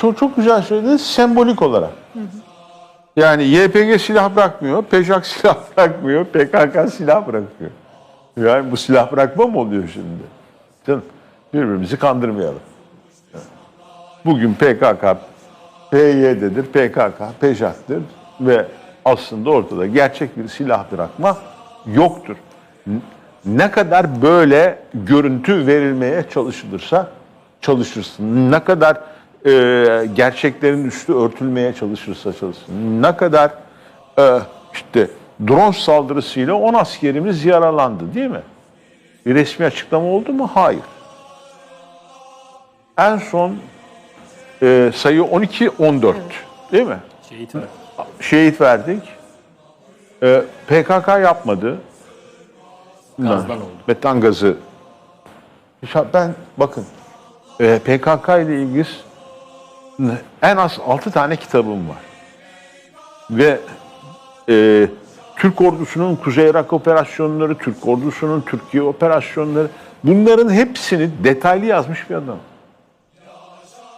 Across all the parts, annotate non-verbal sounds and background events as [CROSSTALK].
çok, çok güzel söylediniz sembolik olarak. Yani YPG silah bırakmıyor, PJAK silah [LAUGHS] bırakmıyor, PKK silah bırakıyor. Yani bu silah bırakma mı oluyor şimdi? Canım, birbirimizi kandırmayalım. Bugün PKK, PYD'dir, PKK, PJAK'tır ve aslında ortada gerçek bir silah bırakma yoktur. Ne kadar böyle görüntü verilmeye çalışılırsa çalışırsın, ne kadar e, gerçeklerin üstü örtülmeye çalışırsa çalışsın, ne kadar e, işte drone saldırısıyla 10 askerimiz yaralandı değil mi? Bir resmi açıklama oldu mu? Hayır. En son e, sayı 12-14 değil mi? Şehit var. Şehit verdik. E, PKK yapmadı. Gazdan oldu. Metan gazı. Ben bakın e, PKK ile ilgili en az 6 tane kitabım var. Ve e, Türk ordusunun Kuzey Irak operasyonları, Türk ordusunun Türkiye operasyonları bunların hepsini detaylı yazmış bir adam.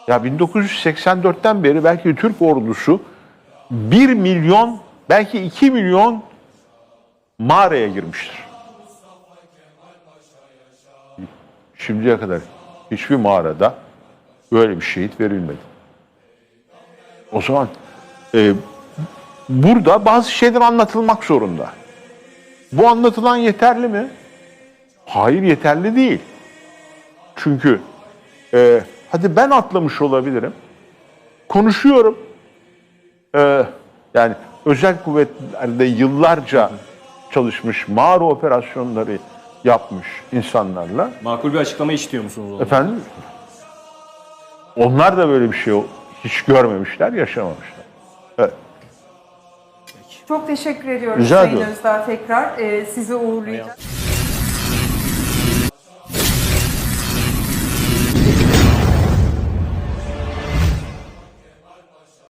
Ya 1984'ten beri belki Türk ordusu 1 milyon belki 2 milyon mağaraya girmiştir. Şimdiye kadar hiçbir mağarada böyle bir şehit verilmedi. O zaman e, burada bazı şeyler anlatılmak zorunda. Bu anlatılan yeterli mi? Hayır yeterli değil. Çünkü e, hadi ben atlamış olabilirim. Konuşuyorum. E, yani özel kuvvetlerde yıllarca çalışmış mağara operasyonları yapmış insanlarla. Makul bir açıklama istiyor musunuz? o zaman? Efendim? Onlar da böyle bir şey hiç görmemişler, yaşamamışlar. Evet. Çok teşekkür ediyoruz Rica Sayın ediyorum. Özdağ tekrar. Ee, sizi uğurlayacağız.